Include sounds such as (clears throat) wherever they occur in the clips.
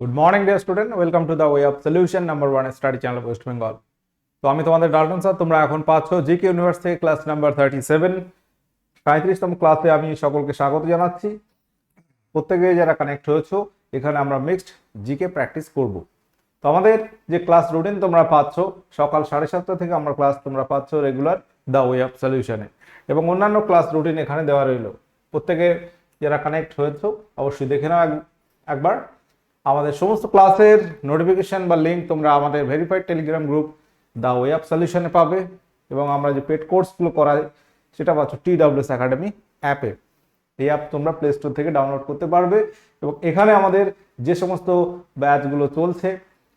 Good morning dear student welcome to the way of solution number one study channel West Bengal তো আমি তোমাদের Dalton sir তোমরা এখন পাচ্ছ জিকে ইউনিভার্স থেকে ক্লাস নাম্বার থার্টি সেভেন সাঁত্রিশতম ক্লাসে আমি সকলকে স্বাগত জানাচ্ছি। প্রত্যেকে যারা কানেক্ট হয়েছো, এখানে আমরা মিক্সড জিকে প্র্যাকটিস করব। তো আমাদের যে ক্লাস রুটিন তোমরা পাচ্ছ, সকাল সাড়ে সাতটা থেকে আমরা ক্লাস তোমরা পাচ্ছ রেগুলার দ্য ওয়ে অফ সলিউশনে এবং অন্যান্য ক্লাস রুটিন এখানে দেওয়া রইল। প্রত্যেকে যারা কানেক্ট হয়েছো, অবশ্যই দেখে নাও এক- একবার। আমাদের সমস্ত ক্লাসের নোটিফিকেশন বা লিঙ্ক তোমরা আমাদের verified Telegram group the way of সলিউশনে পাবে এবং আমরা যে পেড কোর্সগুলো করাই, সেটা পাচ্ছ টি ডাব্লিউএস একাডেমি অ্যাপে এই অ্যাপ তোমরা প্লে স্টোর থেকে ডাউনলোড করতে পারবে এবং এখানে আমাদের যে সমস্ত ব্যাচগুলো চলছে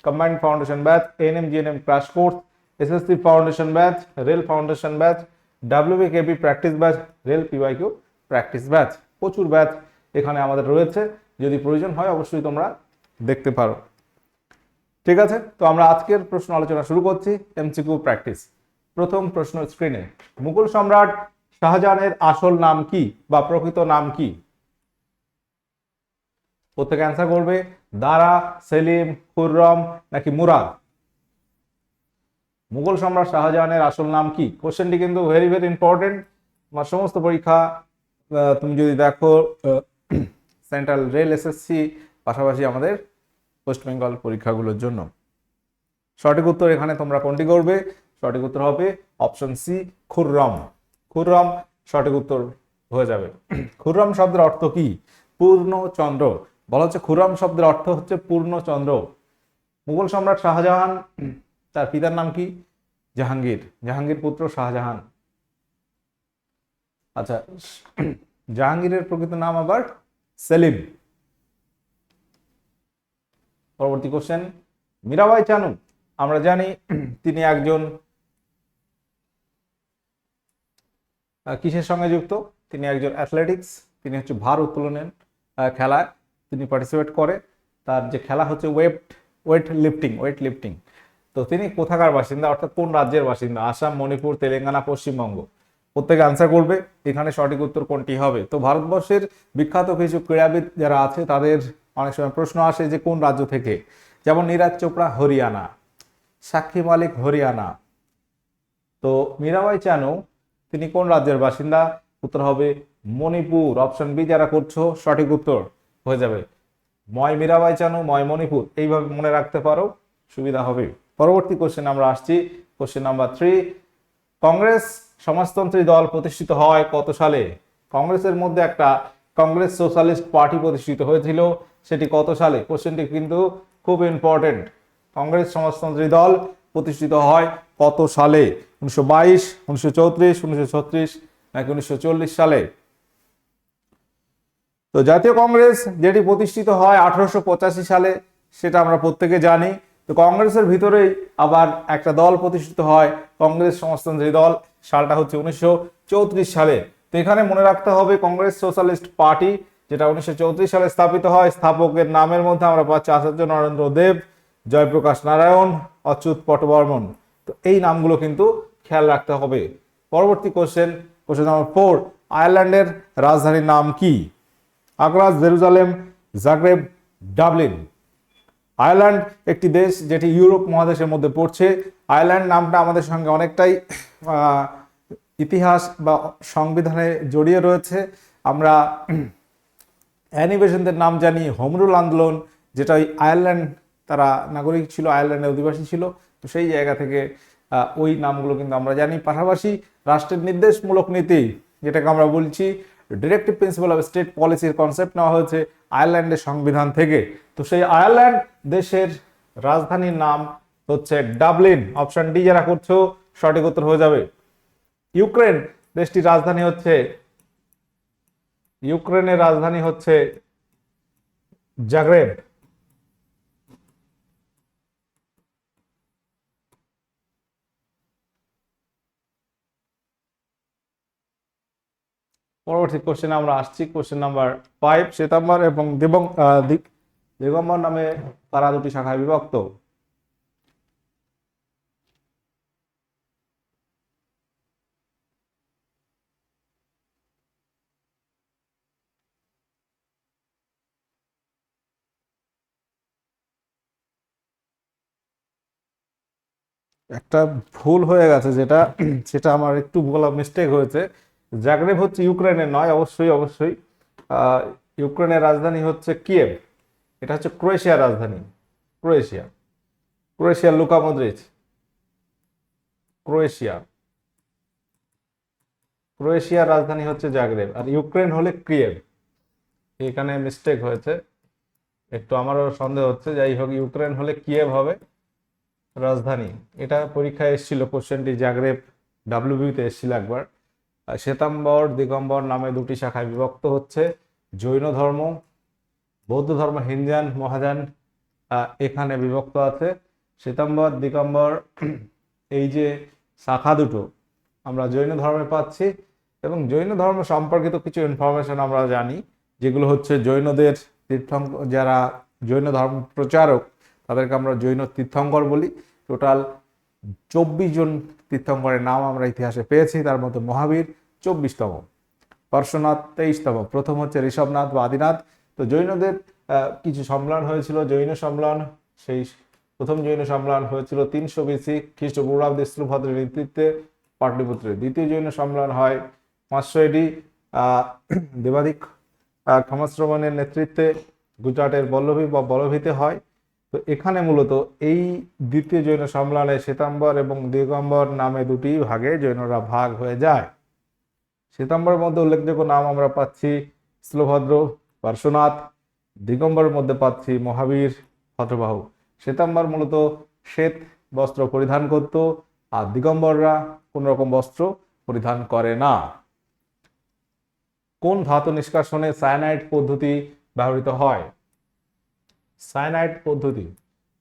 combined foundation batch NM GNM crash course SSC foundation batch rail foundation batch WBKP practice batch rail PYQ practice batch প্রচুর ব্যাচ এখানে আমাদের রয়েছে। যদি প্রয়োজন হয় অবশ্যই তোমরা দেখতে পারো। ঠিক আছে? তো আমরা আজকের প্রশ্ন আলোচনা শুরু করছি এমসিকিউ প্র্যাকটিস প্রথম প্রশ্ন স্ক্রিনে মুঘল সম্রাট শাহজাহানের আসল নাম কি বা প্রকৃত নাম কি? প্রত্যেকে অ্যান্সার করবে, দারা, সেলিম, খুররম নাকি মুরাদ? মুঘল সম্রাট শাহজাহানের আসল নাম কি? কোশ্চেনটি কিন্তু ভেরি ভেরি ইম্পর্টেন্ট তোমার সমস্ত পরীক্ষা তুমি যদি দেখো সেন্ট্রাল রেল এসএসসি পাশাপাশি আমাদের ওয়েস্ট বেঙ্গল পরীক্ষাগুলোর জন্য। সঠিক উত্তর এখানে তোমরা কোনটি করবে? সঠিক উত্তর হবে অপশন সি খুররম খুররম সঠিক উত্তর হয়ে যাবে। খুররম শব্দের অর্থ কি? পূর্ণচন্দ্র। বলা হচ্ছে খুররম শব্দের অর্থ হচ্ছে পূর্ণচন্দ্র। মুঘল সম্রাট শাহজাহান, তার পিতার নাম কি? জাহাঙ্গীর। জাহাঙ্গীর পুত্র শাহজাহান। আচ্ছা জাহাঙ্গীরের প্রকৃত নাম আবার সেলিম। পরবর্তী কোশ্চেন মীরাবাই চানু, আমরা জানি তিনি একজন কিসের সঙ্গে যুক্ত? তিনি একজন অ্যাথলেটিক্স তিনি হচ্ছে ভার উত্তোলনের খেলায় তিনি পার্টিসিপেট করে। তার যে খেলা হচ্ছে weight weight lifting weight lifting তো তিনি কোথাকার বাসিন্দা? অর্থাৎ কোন রাজ্যের বাসিন্দা? আসাম, মণিপুর, তেলেঙ্গানা, পশ্চিমবঙ্গ। প্রত্যেকে আনসার করবে, এখানে সঠিক উত্তর কোনটি হবে? তো ভারতবর্ষের বিখ্যাত কিছু ক্রীড়াবিদ যারা আছে, তাদের অনেক সময় প্রশ্ন আসে যে কোন রাজ্য থেকে? যেমন নীরাজ চোপড়া, হরিয়ানা। সাক্ষী মালিক, হরিয়ানা। তো মীরাবাই চানু, তিনি কোন রাজ্যের বাসিন্দা? উত্তর হবে মণিপুর। অপশন বি যারা করছ, সঠিক উত্তর হয়ে যাবে। ময় মীরাবাই চানু, ময় মণিপুর। এইভাবে মনে রাখতে পারো, সুবিধা হবে। পরবর্তী কোশ্চেন আমরা আসছি। কোশ্চেন নাম্বার থ্রি কংগ্রেস সমাজতন্ত্রী দল প্রতিষ্ঠিত হয় কত সালে? কংগ্রেসের মধ্যে একটা কংগ্রেস সোশ্যালিস্ট পার্টি প্রতিষ্ঠিত হয়েছিল। সেটি কত সালে? কোশ্চেনটি কিন্তু খুব ইম্পর্টেন্ট কংগ্রেস সমাজতন্ত্রী দল প্রতিষ্ঠিত হয় কত সালে? উনিশশো বাইশ, উনিশশো চৌত্রিশ, উনিশশো ছত্রিশ নাকি উনিশশো চল্লিশ সালে? তো জাতীয় কংগ্রেস যেটি প্রতিষ্ঠিত হয় আঠারোশো পঁচাশি সালে, সেটা আমরা প্রত্যেকে জানি। তো কংগ্রেসের ভিতরেই আবার একটা দল প্রতিষ্ঠিত হয়, কংগ্রেস সমাজতন্ত্রী দল। সালটা হচ্ছে উনিশশো চৌত্রিশ সালে। তো এখানে মনে রাখতে হবে কংগ্রেস সোশ্যালিস্ট পার্টি যেটা উনিশশো চৌত্রিশ সালে স্থাপিত হয়। স্থাপকের নামের মধ্যে আমরা পাচ্ছি আচার্য নরেন্দ্র দেব, জয়প্রকাশ নারায়ণ, অচ্যুত পটবর্মন। তো এই নামগুলো কিন্তু খেয়াল রাখতে হবে। পরবর্তী কোশ্চেন কোশ্চেন নাম্বার ফোর আয়ারল্যান্ডের রাজধানীর নাম কি? আগ্রাস, জেরুজালেম, জাগ্রেব, ডাবলিন। আয়ারল্যান্ড একটি দেশ যেটি ইউরোপ মহাদেশের মধ্যে পড়ছে। আয়ারল্যান্ড নামটা আমাদের সঙ্গে অনেকটাই ইতিহাস বা সংবিধানে জড়িয়ে রয়েছে। আমরা অ্যানিবেশনদের নাম জানি হোমরুল আন্দোলন, যেটা ওই আয়ারল্যান্ড, তারা নাগরিক ছিল, আয়ারল্যান্ডের অধিবাসী ছিল। তো সেই জায়গা থেকে ওই নামগুলো কিন্তু আমরা জানি। পাশাপাশি রাষ্ট্রের নির্দেশমূলক নীতি, যেটাকে আমরা বলছি ডিরেক্টিভ প্রিন্সিপাল অফ স্টেট পলিসির কনসেপ্ট নেওয়া হয়েছে আয়ারল্যান্ডের সংবিধান থেকে। তো সেই আয়ারল্যান্ড দেশের রাজধানীর নাম হচ্ছে ডাবলিন। অপশন ডি যারা করছ, সঠিক উত্তর হয়ে যাবে। ইউক্রেন, দেশটির রাজধানী হচ্ছে ইউক্রেনের রাজধানী হচ্ছে জাগ্রেব। পরবর্তী কোশ্চেন আমরা আসছি। কোশ্চেন নাম্বার ফাইভ শ্বেতাম্বর এবং দেবং দিগম্বর নামে তারা দুটি শাখায় বিভক্ত। একটা ভুল হয়ে গেছে যেটা, সেটা আমার একটু বলা মিস্টেক হয়েছে। জাগরেব হচ্ছে ইউক্রেনের নয়, অবশ্যই অবশ্যই। ইউক্রেনের রাজধানী হচ্ছে কিয়েভ। এটা হচ্ছে ক্রোয়েশিয়ার রাজধানী। ক্রোয়েশিয়া। ক্রোয়েশিয়ার লুকা মদ্রিচ ক্রোয়েশিয়া। ক্রোয়েশিয়ার রাজধানী হচ্ছে জাগরেব। আর ইউক্রেন হলে কিয়েভ। এখানে মিস্টেক হয়েছে। একটু আমারও সন্দেহ হচ্ছে, যাই হোক, ইউক্রেন হলে কিয়েভ হবে। রাজধানী। এটা পরীক্ষায় এসেছিল কোশ্চেনটি জাগরেব ডাব্লিউবিতে এসেছিল একবার। শ্বেতাম্বর দিগম্বর নামে দুটি শাখায় বিভক্ত হচ্ছে। জৈন ধর্ম বৌদ্ধ ধর্ম হিনজান মহাযান আহ, এখানে বিভক্ত আছে। শ্বেতাম্বর দিগম্বর (clears throat) এই যে শাখা দুটো আমরা জৈন ধর্মে পাচ্ছি এবং জৈন ধর্ম সম্পর্কিত কিছু ইনফরমেশন আমরা জানি যেগুলো হচ্ছে জৈনদের তীর্থঙ্ক যারা জৈন ধর্ম প্রচারক তাদেরকে আমরা জৈন তীর্থঙ্কর বলি। টোটাল চব্বিশ জন তীর্থঙ্করের নাম আমরা ইতিহাসে পেয়েছি তার মধ্যে মহাবীর চব্বিশতম পার্শ্বনাথ তেইশতম প্রথম হচ্ছে ঋষভনাথ বা আদিনাথ। তো জৈনদের কিছু সম্মেলন হয়েছিল জৈন সম্মেলন সেই প্রথম জৈন সম্মেলন হয়েছিল তিনশো বিসি খ্রিস্টপূর্বাব্দে স্থূলভদ্রের নেতৃত্বে পাটলিপুত্রে। দ্বিতীয় জৈন সম্মেলন হয় পাঁচশো এডি দেবাদিক আহ, ক্ষমাশ্রবণের নেতৃত্বে গুজরাটের বল্লভী বা বল্লভীতে হয়। তো এখানে মূলত এই দ্বিতীয় জৈন সম্মেলনে শ্বেতাম্বর এবং দিগম্বর নামে দুটি ভাগে জৈনরা ভাগ হয়ে যায়। শ্বেতাম্বরের মধ্যে উল্লেখযোগ্য নাম আমরা পাচ্ছি স্থূলভদ্র পার্শ্বনাথ, দিগম্বরের মধ্যে পাচ্ছি মহাবীর, ভদ্রবাহু। শ্বেতাম্বর মূলত শ্বেত বস্ত্র পরিধান করত আর দিগম্বররা কোন রকম বস্ত্র পরিধান করে না। কোন ধাতু নিষ্কাশনে সায়ানাইড পদ্ধতি ব্যবহৃত হয়? সায়ানাইড পদ্ধতি।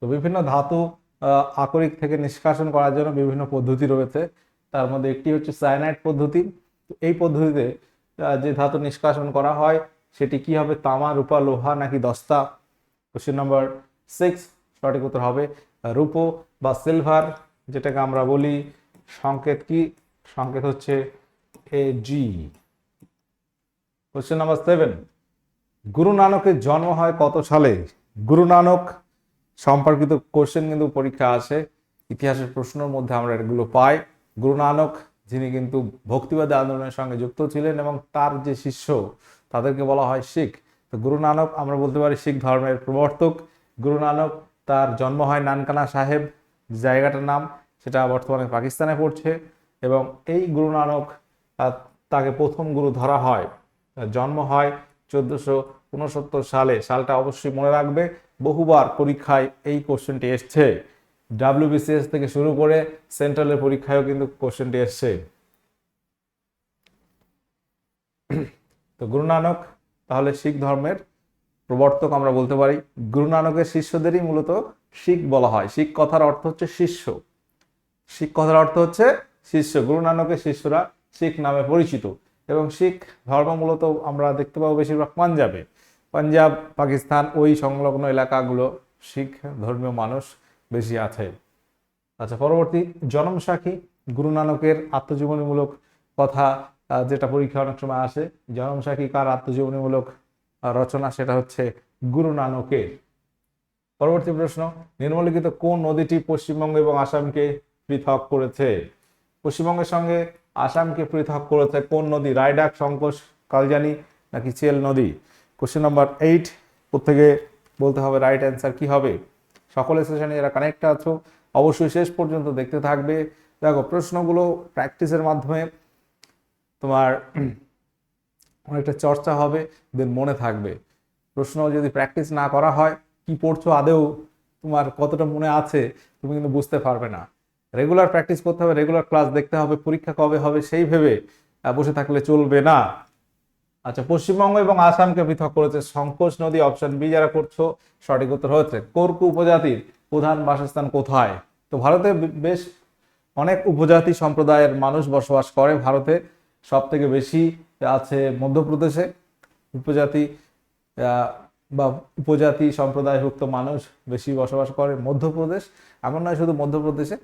তো বিভিন্ন ধাতু আকরিক থেকে নিষ্কাশন করার জন্য বিভিন্ন পদ্ধতি রয়েছে। তার মধ্যে একটি হচ্ছে সায়ানাইড পদ্ধতি। এই পদ্ধতিতে যে ধাতু নিষ্কাশন করা হয়, সেটি কি হবে? তামা, রূপা, লোহা নাকি দস্তা? কোশ্চেন নম্বর সিক্স সঠিক উত্তর হবে, রূপো বা সিলভার যেটাকে আমরা বলি, সংকেত কি? সংকেত হচ্ছে A G question number seven গুরু নানকের জন্ম হয় কত সালে? গুরু নানক সম্পর্কিত কোশ্চেন কিন্তু পরীক্ষা আসে ইতিহাসের প্রশ্নের মধ্যে আমরা এগুলো পাই। গুরু নানক, যিনি কিন্তু ভক্তিবাদী আন্দোলনের সঙ্গে যুক্ত ছিলেন এবং তার যে শিষ্য, তাদেরকে বলা হয় শিখ। তো গুরু নানক, আমরা বলতে পারি শিখ ধর্মের প্রবর্তক। গুরু নানক, তার জন্ম হয় নানকানা সাহেব জায়গাটার নাম, সেটা বর্তমানে পাকিস্তানে পড়ছে। এবং এই গুরু নানক তাকে প্রথম গুরু ধরা হয়। জন্ম হয় চোদ্দশো উনসত্তর সালে সালটা অবশ্যই মনে রাখবে, বহুবার পরীক্ষায় এই কোশ্চেনটি এসছে। ডাব্লিউবিসিএস থেকে শুরু করে সেন্ট্রালের পরীক্ষায়ও কিন্তু কোশ্চেনটি এসছে। তো গুরু নানক তাহলে শিখ ধর্মের প্রবর্তক আমরা বলতে পারি। গুরু নানকের শিষ্যদেরই মূলত শিখ বলা হয়। শিখ কথার অর্থ হচ্ছে শিষ্য। শিখ কথার অর্থ হচ্ছে শিষ্য। গুরু নানকের শিষ্যরা শিখ নামে পরিচিত এবং শিখ ধর্ম মূলত আমরা দেখতে পাবো বেশিরভাগ পাঞ্জাবে। পাঞ্জাব, পাকিস্তান, ওই সংলগ্ন এলাকাগুলো শিখ ধর্মীয় মানুষ বেশি আছে। আচ্ছা পরবর্তী জনম সাখী গুরু নানকের আত্মজীবনীমূলক কথা যেটা পরীক্ষা অনেক সময় আসে। জনম সাখী কার আত্মজীবনীমূলক রচনা সেটা হচ্ছে গুরু নানকের। পরবর্তী প্রশ্ন, নিম্নলিখিত কোন নদীটি পশ্চিমবঙ্গ এবং আসামকে পৃথক করেছে? পশ্চিমবঙ্গের সঙ্গে আসামকে পৃথক করেছে কোন নদী? রায়ডাক, সংকোচ, কালজানি নাকি চেল নদী? কোশ্চেন নাম্বার এইট প্রত্যেকে বলতে হবে রাইট অ্যান্সার কি হবে? সকল সেশনে যারা কানেক্ট আছো, অবশ্যই শেষ পর্যন্ত দেখতে থাকবে। দেখো, প্রশ্নগুলো প্র্যাকটিসের মাধ্যমে তোমার অনেকটা চর্চা হবে দেন মনে থাকবে। প্রশ্ন যদি প্র্যাকটিস না করা হয়, কি পড়ছো আদেও তোমার কতটা মনে আছে? তুমি কিন্তু বুঝতে পারবে না। রেগুলার প্র্যাকটিস করতে হবে রেগুলার ক্লাস দেখতে হবে, পরীক্ষা কবে হবে, সেই ভেবে বসে থাকলে চলবে না। আচ্ছা পশ্চিমবঙ্গ এবং আসামকে পৃথক করেছে সংকোচ নদী অপশন বি যারা করছ, সঠিক উত্তর হচ্ছে কোরকু উপজাতির প্রধান বাসস্থান কোথায়? তো ভারতে বেশ অনেক উপজাতি সম্প্রদায়ের মানুষ বসবাস করে ভারতে। সব থেকে বেশি আছে মধ্যপ্রদেশে। উপজাতি বা উপজাতি সম্প্রদায়ভুক্ত মানুষ বেশি বসবাস করে মধ্যপ্রদেশ। এমন নয় শুধু মধ্যপ্রদেশে,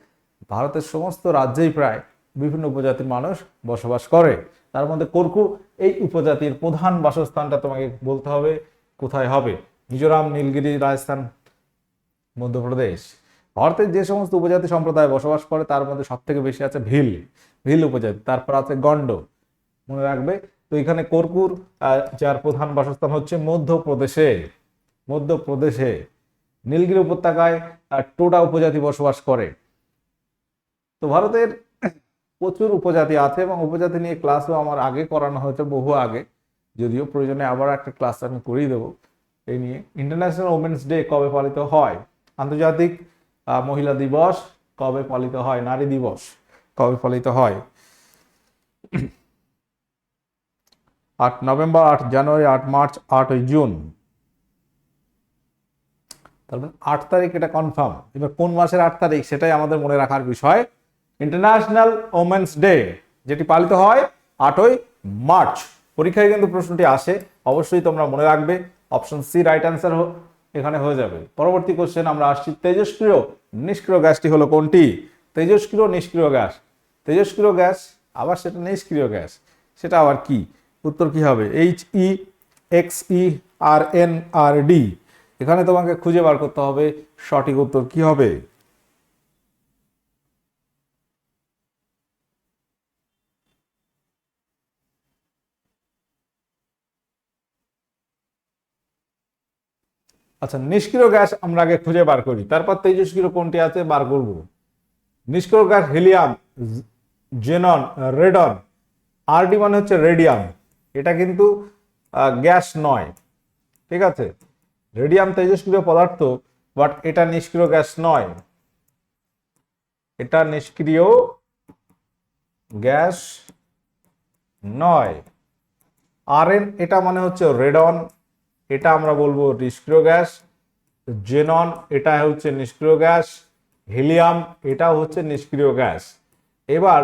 ভারতের সমস্ত রাজ্যেই প্রায় বিভিন্ন উপজাতির মানুষ বসবাস করে। তার মধ্যে কোরকু, এই উপজাতির প্রধান বাসস্থানটা তোমাকে বলতে হবে, কোথায় হবে? মিজোরাম, নীলগিরি, রাজস্থান, মধ্যপ্রদেশ। ভারতের যে সমস্ত উপজাতি সম্প্রদায় বসবাস করে, তার মধ্যে সব থেকে বেশি আছে ভিল ভিল উপজাতি। তারপর আছে গন্ড, মনে রাখবে? তো এখানে কর্কুর যার প্রধান বাসস্থান হচ্ছে মধ্যপ্রদেশে মধ্যপ্রদেশে। নীলগিরি উপত্যকায় টোডা উপজাতি বসবাস করে। তো ভারতের প্রচুর উপজাতি আছে এবং উপজাতি নিয়ে ক্লাসও আমার আগে করানো হয়েছে, বহু আগে। যদিও প্রয়োজনে আবার একটা ক্লাস আমি করিয়ে দেবো এই নিয়ে। ইন্টারন্যাশনাল ওমেন্স ডে কবে পালিত হয়? আন্তর্জাতিক মহিলা দিবস কবে পালিত হয়? নারী দিবস কবে পালিত হয়? আট নভেম্বর, আট জানুয়ারি, আট মার্চ, আটই জুন। তারপর আট তারিখ এটা কনফার্ম এবার কোন মাসের আট তারিখ সেটাই আমাদের মনে রাখার বিষয়। ইন্টারন্যাশনাল ওমেন্স ডে যেটি পালিত হয় আটই মার্চ। পরীক্ষায় কিন্তু প্রশ্নটি আসে, অবশ্যই তোমরা মনে রাখবে অপশন সি রাইট অ্যান্সার এখানে হয়ে যাবে। পরবর্তী কোশ্চেন আমরা আসছি, তেজস্ক্রিয় নিষ্ক্রিয় গ্যাসটি হলো কোনটি? তেজস্ক্রিয় নিষ্ক্রিয় গ্যাস। তেজস্ক্রিয় গ্যাস, আবার সেটা নিষ্ক্রিয় গ্যাস, সেটা আবার কি? উত্তর কি হবে? H E X E R N R D এখানে তোমাকে খুঁজে বার করতে হবে, সঠিক উত্তর কি হবে? আচ্ছা নিষ্ক্রিয় গ্যাস আমরা আগে খুঁজে বার করি। তারপর তেজস্ক্রিয় কোনটি আছে বার করব। নিষ্ক্রিয় gas helium, xenon, radon, RD মানে হচ্ছে রেডিয়াম। এটা কিন্তু গ্যাস নয়। ঠিক আছে? রেডিয়াম তেজস্ক্রিয় পদার্থ, বাট এটা নিষ্ক্রিয় গ্যাস নয়। এটা নিষ্ক্রিয় গ্যাস নয়। আরএন এটা মানে হচ্ছে রেডন এটা আমরা বলব নিষ্ক্রিয় গ্যাস, জেনন, এটা হচ্ছে নিষ্ক্রিয় গ্যাস, হিলিয়াম এটাও হচ্ছে নিষ্ক্রিয় গ্যাস। এবার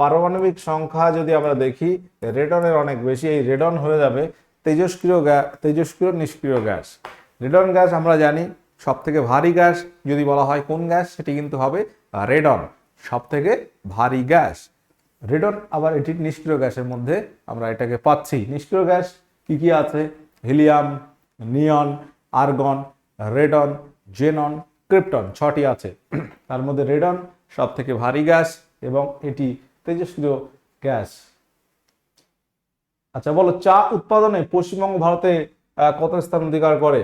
পারমাণবিক সংখ্যা যদি আমরা দেখি, রেডনের অনেক বেশি, এই রেডন হয়ে যাবে তেজস্ক্রিয় গ্যাস তেজস্ক্রিয় নিষ্ক্রিয় গ্যাস। রেডন গ্যাস আমরা জানি সব থেকে ভারী গ্যাস, যদি বলা হয় কোন গ্যাস, সেটি কিন্তু হবে রেডন সব থেকে ভারী গ্যাস। রেডন আবার এটি নিষ্ক্রিয় গ্যাসের মধ্যে আমরা এটাকে পাচ্ছি। নিষ্ক্রিয় গ্যাস কি কি আছে? Helium, neon, argon, radon, xenon, krypton ছটি আছে। তার মধ্যে রেডন সব থেকে ভারী গ্যাস এবং এটি তেজস্ক্রিয় গ্যাস। আচ্ছা বলো, চা উৎপাদনে পশ্চিমবঙ্গ ভারতে কত স্থান অধিকার করে?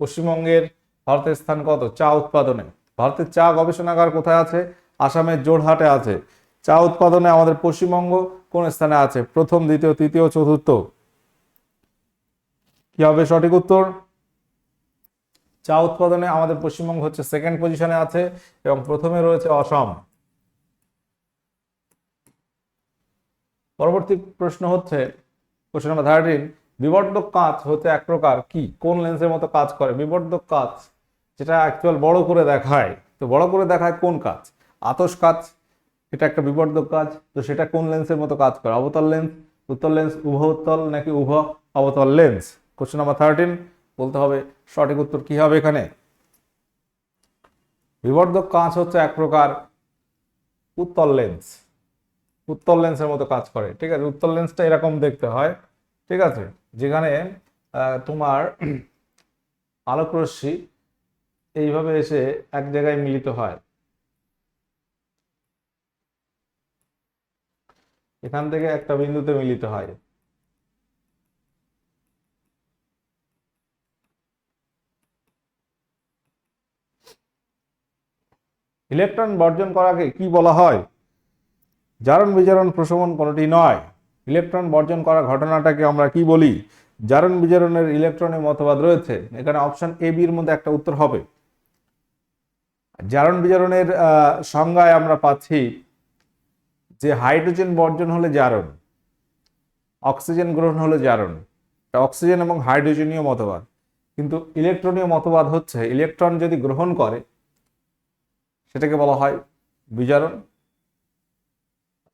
পশ্চিমবঙ্গের ভারতের স্থান কত? চা উৎপাদনে। ভারতের চা গবেষণাগার কোথায় আছে? আসামের জোরহাটে আছে। চা উৎপাদনে আমাদের পশ্চিমবঙ্গ কোন স্থানে আছে? প্রথম, দ্বিতীয়, তৃতীয়, চতুর্থ। কি হবে সঠিক উত্তর? চা উৎপাদনে আমাদের পশ্চিমবঙ্গ হচ্ছে সেকেন্ড পজিশনে আছে এবং প্রথমে রয়েছে অসম। পরবর্তী প্রশ্ন হচ্ছে কোশ্চেন নাম্বার থার্টিন বিবর্ধক কাঁচ হচ্ছে এক প্রকার কি? কোন লেন্সের মতো কাজ করে? বিবর্ধক কাঁচ যেটা অ্যাকচুয়াল বড় করে দেখায়। তো বড় করে দেখায় কোন কাজ আতস কাজ এটা একটা বিবর্ধক কাজ তো সেটা কোন লেন্সের মতো কাজ করে? অবতল লেন্স উত্তল লেন্স উভ উত্তল নাকি উভ অবতল লেন্স কোশ্চেন নাম্বার থার্টিন বলতে হবে সঠিক উত্তর কি হবে এখানে? বিবর্ধক কাঁচ হচ্ছে এক প্রকার উত্তল লেন্স উত্তল লেন্সের মতো কাজ করে, ঠিক আছে? উত্তল লেন্সটা এরকম দেখতে হয়, ঠিক আছে? যেখানে তোমার (clears throat) আলোকরশ্মি এইভাবে এসে এক জায়গায় মিলিত হয়। এখান থেকে একটা বিন্দুতে মিলিত হয়। ইলেকট্রন বর্জন করাকে কি বলা হয়? জারণ বিজারণ প্রশমন কোনোটি নয়। ইলেকট্রন বর্জন করা ঘটনাটাকে আমরা কি বলি? জারণ বিজারণের ইলেকট্রনের মতবাদ রয়েছে। এখানে অপশন এ বির মধ্যে একটা উত্তর হবে। জারণ বিজারণের সংজ্ঞায় আমরা পাচ্ছি যে হাইড্রোজেন বর্জন হলে জারণ, অক্সিজেন গ্রহণ হলে জারণ। অক্সিজেন এবং হাইড্রোজেনীয় মতবাদ। কিন্তু ইলেকট্রনীয় মতবাদ হচ্ছে, ইলেকট্রন যদি গ্রহণ করে সেটাকে বলা হয় বিজারণ।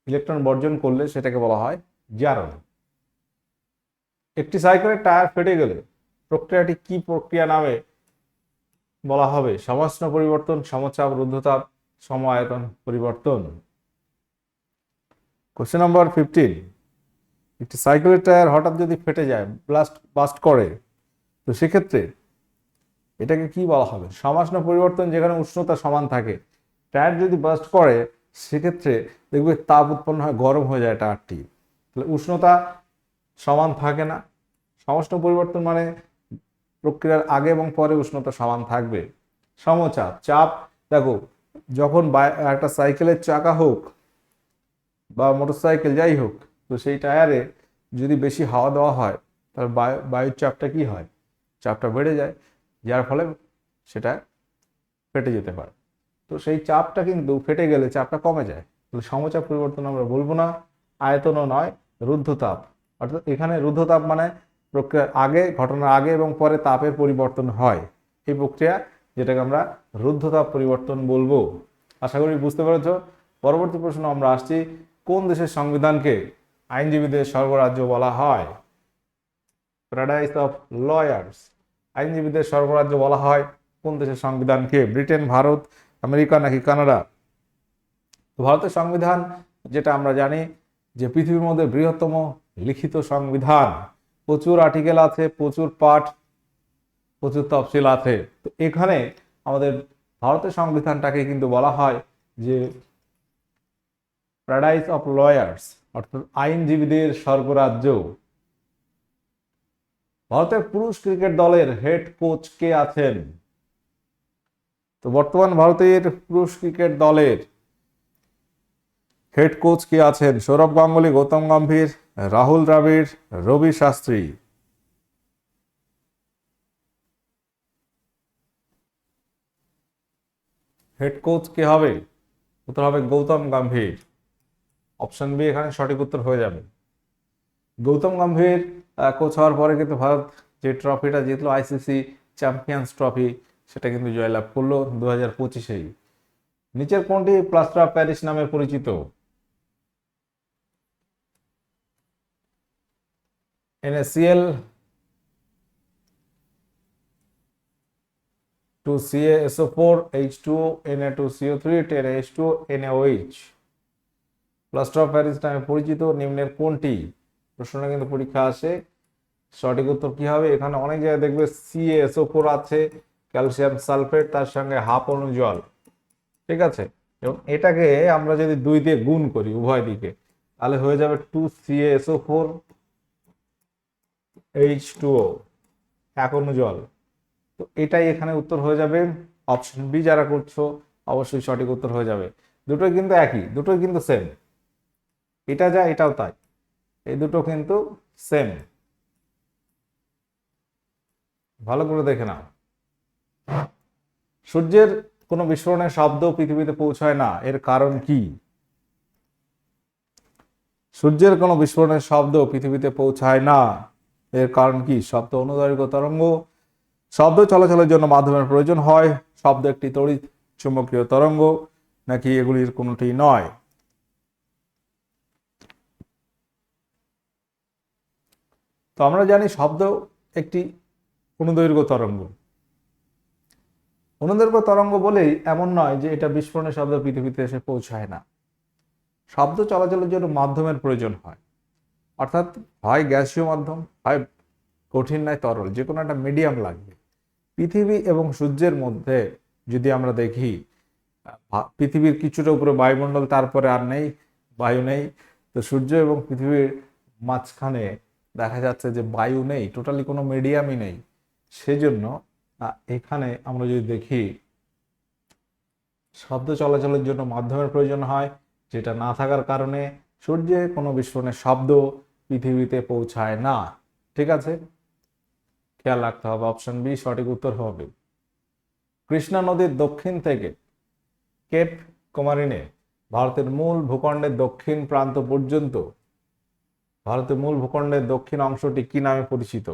ইলেকট্রন বর্জন করলে সেটাকে বলা হয় জারণ। একটি সাইকেলের টায়ার ফেটে গেলে প্রক্রিয়াটি কি প্রক্রিয়া নামে বলা হবে? সমাশ্ন পরিবর্তন, সমচাপ রুদ্ধতাপ সমায়তন পরিবর্তন। কোশ্চেন নাম্বার ফিফটিন একটি সাইকেলের টায়ার হঠাৎ যদি ফেটে যায় ব্লাস্ট বাস্ট করে, তো সেক্ষেত্রে এটাকে কি বলা হবে? সমাসন পরিবর্তন যেখানে উষ্ণতা সমান থাকে টায়ার যদি বাস্ট করে, সেক্ষেত্রে দেখবে তাপ উৎপন্ন হয়, গরম হয়ে যায় টায়ারটি তাহলে উষ্ণতা সমান থাকে না। সমাসন পরিবর্তন মানে প্রক্রিয়ার আগে এবং পরে উষ্ণতা সমান থাকবে। সমচাপ, চাপ, দেখো, যখন একটা সাইকেলের চাকা হোক বা মোটরসাইকেল যাই হোক, তো সেই টায়ারে যদি বেশি হাওয়া দেওয়া হয় বায়ু, বায়ুর চাপটা কি হয়? চাপটা বেড়ে যায়। যার ফলে সেটা ফেটে যেতে পারে। তো সেই চাপটা কিন্তু ফেটে গেলে চাপটা কমে যায়। তাহলে সমচাপ পরিবর্তন আমরা বলব না, আয়তনও নয়, রুদ্ধতাপ। অর্থাৎ এখানে রুদ্ধতাপ মানে প্রক্রিয়ার আগে, ঘটনার আগে এবং পরে তাপের পরিবর্তন হয়। এই প্রক্রিয়া যেটাকে আমরা রুদ্ধতাপ পরিবর্তন বলব। আশা করি বুঝতে পেরেছ। পরবর্তী প্রশ্ন আমরা আসছি, কোন দেশের সংবিধানকে আইনজীবীদের স্বর্গরাজ্য বলা হয়? প্যারাডাইস অফ লয়ার্স আইনজীবীদের সর্বরাজ্য বলা হয়। কোন দেশের সংবিধানকে ব্রিটেন, ভারত, আমেরিকা নাকি কানাডা? ভারতের সংবিধান, যেটা আমরা জানি যে পৃথিবীর মধ্যে বৃহত্তম লিখিত সংবিধান। প্রচুর আর্টিকেল আছে, প্রচুর পাঠ, প্রচুর তফসিল আছে। তো এখানে আমাদের ভারতের সংবিধানটাকে কিন্তু বলা হয় যে প্যারাডাইস অফ লয়ার্স অর্থাৎ আইনজীবীদের স্বর্গরাজ্য ভারতের পুরুষ ক্রিকেট দলের হেড কোচ কে আছেন? তো বর্তমান ভারতের পুরুষ ক্রিকেট দলের হেড কোচ কে আছেন সৌরভ গাঙ্গুলি, গৌতম গম্ভীর, রাহুল দ্রাবিড়, রবি শাস্ত্রী। হেড কোচ কে হবে? উত্তর হবে গৌতম গম্ভীর। অপশন বি এখানে সঠিক উত্তর হয়ে যাবে। গৌতম গম্ভীর কোচ হওয়ার পরে কিন্তু ভারত যে ট্রফিটা জিতলো আইসিসি চ্যাম্পিয়ন্স ট্রফি সেটা কিন্তু জয়লাভ করল দু হাজার পঁচিশেই। নিচের কোনটি? প্লাস্টার অফ প্যারিস নামে পরিচিত। NACL to C SO four H two N A two NaCl to CaSO4 H2O Na2CO3 10H2O NaOH plaster of Paris নামে পরিচিত, নিম্নের কোনটি? প্রশ্নটা কিন্তু পরীক্ষা আসে। সঠিক উত্তর কি হবে? এখানে অনেক জায়গায় দেখবে সিএসও ফোর আছে ক্যালসিয়াম সালফেট তার সঙ্গে হাফ অণু জল। ঠিক আছে? এবং এটাকে আমরা যদি দুই দিয়ে গুণ করি উভয় দিকে, তাহলে হয়ে যাবে টু সিএসও ফোর এইচ টুও এক অণু জল। তো এটাই এখানে উত্তর হয়ে যাবে। অপশন বি যারা করছ, অবশ্যই সঠিক উত্তর হয়ে যাবে। দুটোই কিন্তু একই, দুটোই কিন্তু সেম এটা যা, এটাও তাই। এই দুটো কিন্তু সেম ভালো করে দেখে নাও। সূর্যের কোনো বিস্ফোরণের শব্দ পৃথিবীতে পৌঁছায় না, এর কারণ কি? সূর্যের কোনো বিস্ফোরণের শব্দ পৃথিবীতে পৌঁছায় না, এর কারণ কি? শব্দ অনুদৈর্ঘ্য তরঙ্গ। শব্দ চলাচলের জন্য মাধ্যমের প্রয়োজন হয়। শব্দ একটি তড়িৎ চুম্বকীয় তরঙ্গ, নাকি এগুলির কোনোটি নয়? আমরা জানি শব্দ একটি অনুদৈর্ঘ্য তরঙ্গ। অনুদৈর্ঘ্য তরঙ্গ বলেই এমন নয় যে এটা বিস্ফোরণের শব্দ পৃথিবীতে এসে পৌঁছায় না। শব্দ চলাচলের জন্য মাধ্যমের প্রয়োজন হয়। অর্থাৎ হয় গ্যাসীয় মাধ্যম, হয় কঠিন নয় তরল, যে কোনো একটা মিডিয়াম লাগবে। পৃথিবী এবং সূর্যের মধ্যে যদি আমরা দেখি পৃথিবীর কিছুটা উপরে বায়ুমণ্ডল, তারপরে আর নেই, বায়ু নেই, তো সূর্য এবং পৃথিবীর মাঝখানে দেখা যাচ্ছে যে বায়ু নেই টোটালি কোনো মিডিয়ামই নেই। সেজন্য এখানে আমরা যদি দেখি, শব্দ চলাচলের জন্য মাধ্যমের প্রয়োজন হয়, যেটা না থাকার কারণে সূর্যে কোনো বিস্ফোরণের শব্দ পৃথিবীতে পৌঁছায় না। ঠিক আছে? খেয়াল রাখতে হবে অপশন বি সঠিক উত্তর হবে। কৃষ্ণা নদীর দক্ষিণ থেকে কেপ কুমারিনে, ভারতের মূল ভূখণ্ডের দক্ষিণ প্রান্ত পর্যন্ত ভারতের মূল ভূখণ্ডের দক্ষিণ অংশটি কি নামে পরিচিত?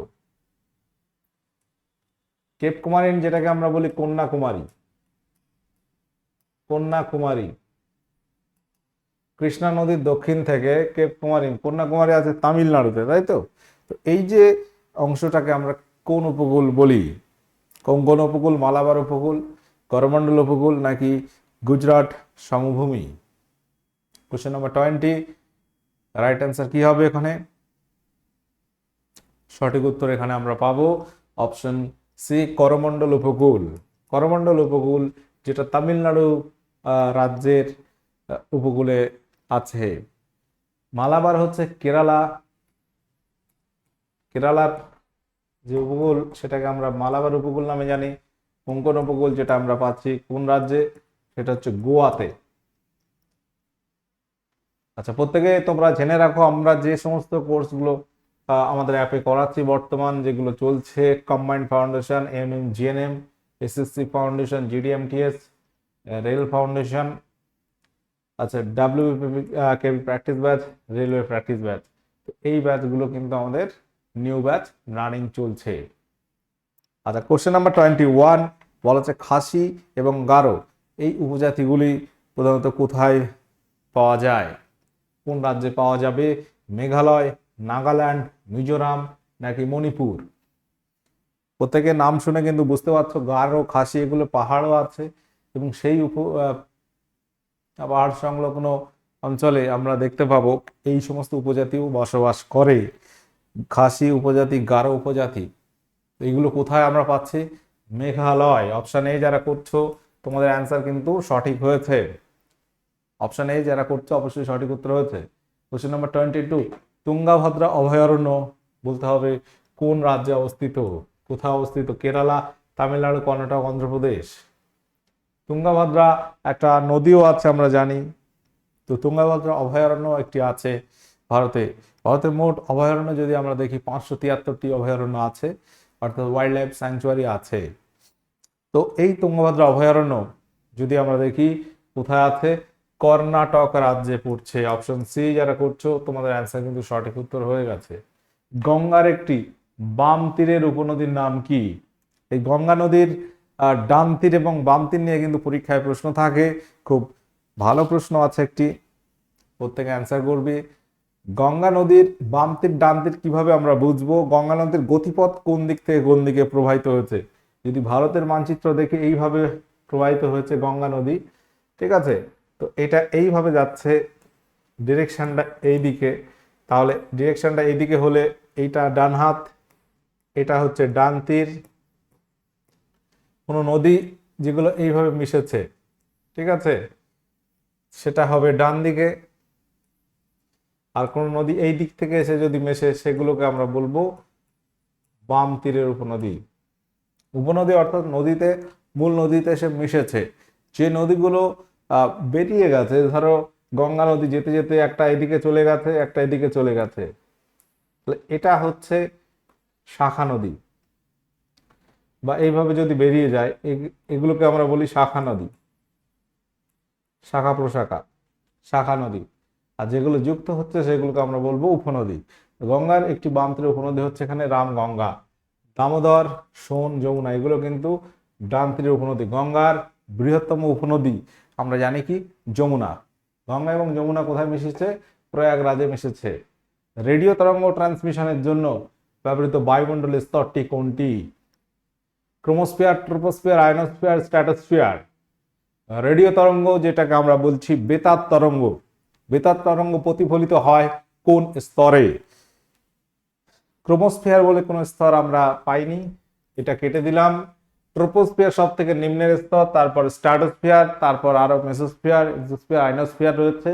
কেপ কুমারিন, যেটাকে আমরা বলি কন্যাকুমারী। কন্যাকুমারী। কৃষ্ণা নদীর দক্ষিণ থেকে কেপ কুমারী কন্যাকুমারী আছে তামিলনাড়ুতে, তাই তো? তো এই যে অংশটাকে আমরা কোন উপকূল বলি? কোঙ্কন উপকূল, মালাবার উপকূল, করমণ্ডল উপকূল, নাকি গুজরাট সমভূমি? Question number twenty right answer কি হবে এখানে? সঠিক উত্তর এখানে আমরা পাবো অপশন সি করমণ্ডল উপকূল। করমণ্ডল উপকূল যেটা তামিলনাড়ু রাজ্যের উপকূলে আছে। মালাবার হচ্ছে কেরালা। কেরালার যে উপকূল সেটাকে আমরা মালাবার উপকূল নামে জানি। কোঙ্কন উপকূল যেটা আমরা পাচ্ছি কোন রাজ্যে? সেটা হচ্ছে গোয়াতে। আচ্ছা প্রত্যেকে তোমরা জেনে রাখো, আমরা যে সমস্ত কোর্সগুলো আমাদের অ্যাপে করাচ্ছি, বর্তমান যেগুলো চলছে combined foundation M M GNM SSC foundation GDMTS rail foundation আচ্ছা WP KB practice batch railway practice batch এই ব্যাচগুলো কিন্তু আমাদের নিউ ব্যাচ রানিং চলছে। আচ্ছা কোশ্চেন নাম্বার টোয়েন্টি ওয়ান বলা হচ্ছে খাসি এবং গারো। এই উপজাতিগুলি প্রধানত কোথায় পাওয়া যায়? কোন রাজ্যে পাওয়া যাবে? মেঘালয়, নাগাল্যান্ড, মিজোরাম নাকি মণিপুর? প্রত্যেকের নাম শুনে কিন্তু বুঝতে পারছ গারো খাসি, এগুলো পাহাড়ও আছে এবং সেই উপ পাহাড় সংলগ্ন অঞ্চলে আমরা দেখতে পাবো এই সমস্ত উপজাতিও বসবাস করে। খাসি উপজাতি গারো উপজাতি, এইগুলো কোথায় আমরা পাচ্ছি? মেঘালয়। অপশন এ যারা করছ, তোমাদের অ্যান্সার কিন্তু সঠিক হয়েছে। অপশন এ যারা করছে, অবশ্যই সঠিক উত্তর হয়েছে। Question number twenty two Tungabhadra অভয়ারণ্য বলতে হবে কোন রাজ্যে অবস্থিত? কোথায় অবস্থিত? কেরালা, তামিলনাড়ু, কর্ণাটক, অন্ধ্রপ্রদেশ? তুঙ্গাভদ্রা একটা নদীও আছে, আমরা জানি। তো তুঙ্গাভদ্রা অভয়ারণ্য একটি আছে ভারতে। ভারতের মোট অভয়ারণ্য যদি আমরা দেখি, পাঁচশো তিয়াত্তরটি অভয়ারণ্য আছে, অর্থাৎ ওয়াইল্ড লাইফ স্যাংচুয়ারি আছে। তো এই তুঙ্গভদ্রা অভয়ারণ্য যদি আমরা দেখি, কোথায় আছে? কর্ণাটক রাজ্যে পড়ছে। অপশন সি যারা করছ, তোমাদের অ্যান্সার কিন্তু সঠিক উত্তর হয়ে গেছে। গঙ্গার একটি বাম তীরের উপনদীর নাম কি? এই গঙ্গা নদীর ডান তীর এবং বাম তীর নিয়ে কিন্তু পরীক্ষায় প্রশ্ন থাকে। খুব ভালো প্রশ্ন আছে একটি। প্রত্যেকে অ্যান্সার করবে। গঙ্গা নদীর বাম তীর, ডান তীর কীভাবে আমরা বুঝব? গঙ্গা নদীর গতিপথ কোন দিক থেকে কোন দিকে প্রবাহিত হয়েছে? যদি ভারতের মানচিত্র দেখে এইভাবে প্রবাহিত হয়েছে গঙ্গা নদী, ঠিক আছে? তো এটা এইভাবে যাচ্ছে ডিরেকশনটা এই দিকে তাহলে ডিরেকশনটা এইদিকে হলে এইটা ডান হাত, এটা হচ্ছে ডান তীর। কোনো নদী যেগুলো এইভাবে মিশেছে, ঠিক আছে? সেটা হবে ডান দিকে। আর কোন নদী এই দিক থেকে এসে যদি মেশে, সেগুলোকে আমরা বলব বাম তীরের উপনদী। উপনদী অর্থাৎ নদীতে, মূল নদীতে এসে মিশেছে। যে নদীগুলো বেরিয়ে গেছে। ধরো গঙ্গা নদী যেতে যেতে একটা এদিকে চলে গেছে, একটা এদিকে চলে গেছে। এটা হচ্ছে শাখা নদী। বা এইভাবে যদি বেরিয়ে যায় এগ- এগুলোকে আমরা বলি শাখা নদী। শাখা প্রশাখা, শাখা নদী। আর যেগুলো যুক্ত হচ্ছে, সেগুলোকে আমরা বলব উপনদী। গঙ্গার একটি বাম উপনদী হচ্ছে এখানে রামগঙ্গা দামোদর, সোন, যমুনা, এগুলো কিন্তু ডান উপনদী। গঙ্গার বৃহত্তম উপনদী। আমরা জানি কি? যমুনা। গঙ্গা এবং যমুনা কোথায় মিশেছে? প্রয়াগরাজে মিশেছে। রেডিও তরঙ্গ ট্রান্সমিশনের জন্য ব্যবহৃত বায়ুমণ্ডলের স্তরটি কোনটি? Chromosphere, troposphere, ionosphere, stratosphere. Radio তরঙ্গ যেটাকে আমরা বলছি বেতার তরঙ্গ। বেতার তরঙ্গ প্রতিফলিত হয় কোন স্তরে? ক্রোমোস্ফিয়ার বলে কোনো স্তর আমরা পাইনি। এটা কেটে দিলাম। ট্রোপোস্ফিয়ার সব থেকে নিম্নের স্তর, তারপর স্ট্র্যাটোস্ফিয়ার তারপর আরও মেসোস্ফিয়ার এক্সোস্ফিয়ার আইনোস্ফিয়ার রয়েছে।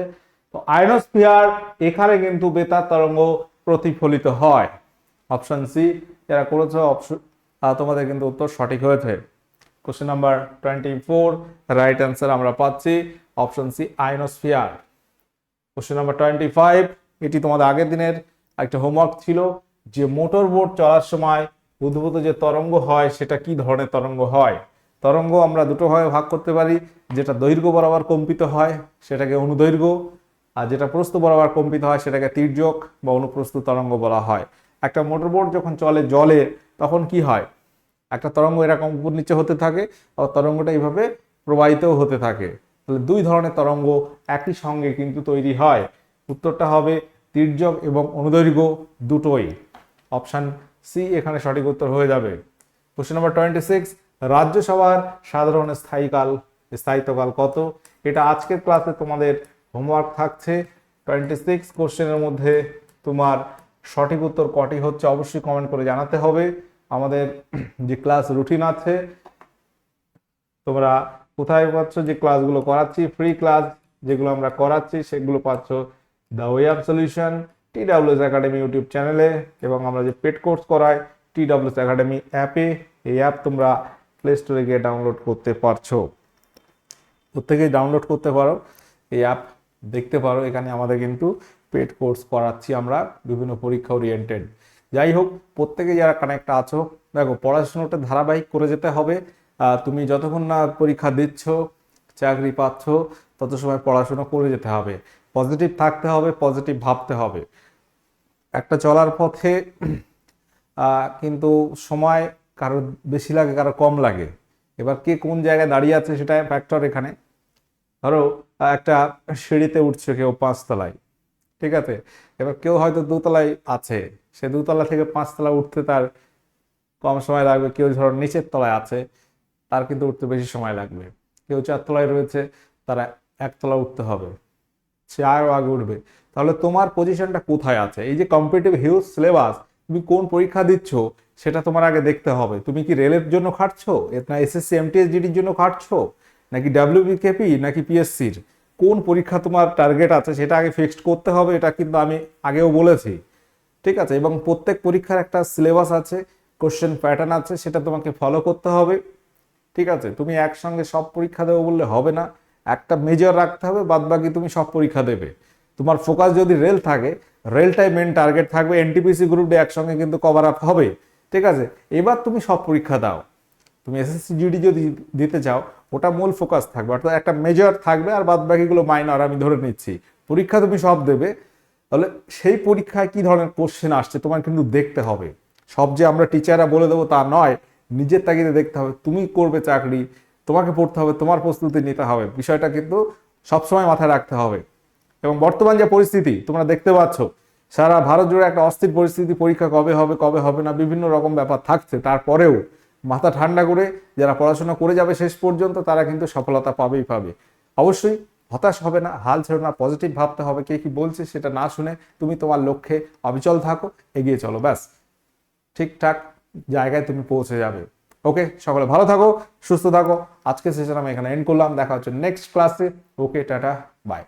তো আইনোস্ফিয়ার এখানে কিন্তু বেতার তরঙ্গ প্রতিফলিত হয়। অপশন সি যারা করেছ অপশন তোমাদের কিন্তু উত্তর সঠিক হয়েছে। Question number twenty four right answer আমরা পাচ্ছি। Option C ionosphere question number twenty five এটি তোমাদের আগের দিনের একটা হোমওয়ার্ক ছিল যে মোটর বোট চলার সময় উদ্ভূত যে তরঙ্গ হয়, সেটা কি ধরনের তরঙ্গ হয়? তরঙ্গ আমরা দুটো ভাবে ভাগ করতে পারি। যেটা দৈর্ঘ্য বরাবর কম্পিত হয়, সেটাকে অনুদৈর্ঘ্য। আর যেটা প্রস্থ বরাবর কম্পিত হয়, সেটাকে তির্যক বা অনুপ্রস্থ তরঙ্গ বলা হয়। একটা মোটর বোট যখন চলে জলে, তখন কি হয়? একটা তরঙ্গ এরকম উপর নিচে হতে থাকে আর তরঙ্গটা এইভাবে প্রবাহিতও হতে থাকে। তাহলে দুই ধরনের তরঙ্গ একই সঙ্গে কিন্তু তৈরি হয়। উত্তরটা হবে তির্যক এবং অনুদৈর্ঘ্য দুটোই। অপশান সি এখানে সঠিক উত্তর হয়ে যাবে। কোশ্চেন নাম্বার টোয়েন্টি সিক্স রাজ্যসভার সাধারণ স্থায়ীকাল, স্থায়িত্বকাল কত? এটা আজকের ক্লাসে তোমাদের হোমওয়ার্ক থাকছে। টোয়েন্টি সিক্স কোশ্চেনের মধ্যে তোমার সঠিক উত্তর কটি হচ্ছে অবশ্যই কমেন্ট করে জানাতে হবে। আমাদের যে ক্লাস রুটিন আছে, তোমরা কোথায় পাচ্ছ? যে ক্লাসগুলো করাচ্ছি ফ্রি ক্লাস যেগুলো আমরা করাচ্ছি, সেগুলো পাচ্ছ the way of solution T WS academy YouTube চ্যানেলে এবং আমরা যে পেড কোর্স করাই টি ডাব্লিউএস একাডেমি অ্যাপে এই অ্যাপ তোমরা প্লে স্টোরে গিয়ে ডাউনলোড করতে পারছ। প্রত্যেকেই ডাউনলোড করতে পারো, এই অ্যাপ দেখতে পারো। এখানে আমাদের কিন্তু পেড কোর্স করাচ্ছি আমরা, বিভিন্ন পরীক্ষা ওরিয়েন্টেড যাই হোক প্রত্যেকে যারা কানেক্ট আছো, দেখো পড়াশোনাটা ধারাবাহিক করে যেতে হবে। তুমি যতক্ষণ না পরীক্ষা দিচ্ছ, চাকরি পাচ্ছ, তত সময় পড়াশোনা করে যেতে হবে। পজিটিভ থাকতে হবে পজিটিভ ভাবতে হবে। একটা চলার পথে কিন্তু সময় কারও বেশি লাগে, কারও কম লাগে। এবার কে কোন জায়গায় দাঁড়িয়ে আছে সেটা ফ্যাক্টর এখানে। ধরো, একটা সিঁড়িতে উঠছে কেউ পাঁচতলায়, ঠিক আছে? এবার কেউ হয়তো দোতলায় আছে, সে দোতলা থেকে পাঁচতলা উঠতে তার কম সময় লাগবে, কেউ ধরো নিচের তলায় আছে, তার কিন্তু উঠতে বেশি সময় লাগবে। কেউ চারতলায় রয়েছে, তারা একতলা উঠতে হবে, সে আরও আগে উঠবে। তাহলে তোমার পজিশনটা কোথায় আছে? এই যে কম্পিটিভ হিউজ সিলেবাস তুমি কোন পরীক্ষা দিচ্ছ, সেটা তোমার আগে দেখতে হবে। তুমি কি রেলের জন্য খাটছো? না এসএসসি এমটিএস জিডির জন্য খাটছো? নাকি ডাব্লিউবিকেপি নাকি পিএসসির কোন পরীক্ষা তোমার টার্গেট আছে, সেটা আগে ফিক্সড করতে হবে, এটা কিন্তু আমি আগেও বলেছি। ঠিক আছে? এবং প্রত্যেক পরীক্ষার একটা সিলেবাস আছে কোশ্চেন প্যাটার্ন আছে, সেটা তোমাকে ফলো করতে হবে। ঠিক আছে? তুমি একসঙ্গে সব পরীক্ষা দেবো বললে হবে না। একটা মেজর রাখতে হবে বাদ বাকি তুমি সব পরীক্ষা দেবে। তোমার ফোকাস যদি রেল থাকে রেলটাই মেন টার্গেট থাকবে এনটিপিসি গ্রুপ ডি একসঙ্গে কিন্তু কভার আপ হবে, ঠিক আছে? এবার তুমি সব পরীক্ষা দাও। তুমি এসএসসি জিডি যদি দিতে চাও, ওটা মূল ফোকাস থাকবে, অর্থাৎ একটা মেজর থাকবে আর বাদ বাকিগুলো মাইনর আমি ধরে নিচ্ছি। পরীক্ষা তুমি সব দেবে, তাহলে সেই পরীক্ষায় কি ধরনের কোশ্চেন আসছে তোমার কিন্তু দেখতে হবে। সব যে আমরা টিচাররা বলে দেবো তা নয়, নিজের তাগিদে দেখতে হবে, তুমি করবে চাকরি, তোমাকে পড়তে হবে, তোমার প্রস্তুতি নিতে হবে, বিষয়টা কিন্তু সবসময় মাথায় রাখতে হবে। এবং বর্তমান যে পরিস্থিতি, তোমরা দেখতে পাচ্ছ, সারা ভারত জুড়ে একটা অস্থির পরিস্থিতি, পরীক্ষা কবে হবে কবে হবে না, বিভিন্ন রকম ব্যাপার থাকছে। তারপরেও মাথা ঠান্ডা করে যারা পড়াশোনা করে যাবে শেষ পর্যন্ত, তারা কিন্তু সফলতা পাবেই পাবে। অবশ্যই হতাশ হবে না, হাল ছেড়ো না পজিটিভ ভাবতে হবে, কে কি বলছে সেটা না শুনে তুমি তোমার লক্ষ্যে অবিচল থাকো, এগিয়ে চলো, ব্যাস। ঠিকঠাক জায়গায় তুমি পৌঁছে যাবে। ওকে, সকলে ভালো থাকো, সুস্থ থাকো। আজকে সেশন আমি এখানে এন্ড করলাম, দেখা হচ্ছে নেক্সট ক্লাসে ওকে, টাটা বাই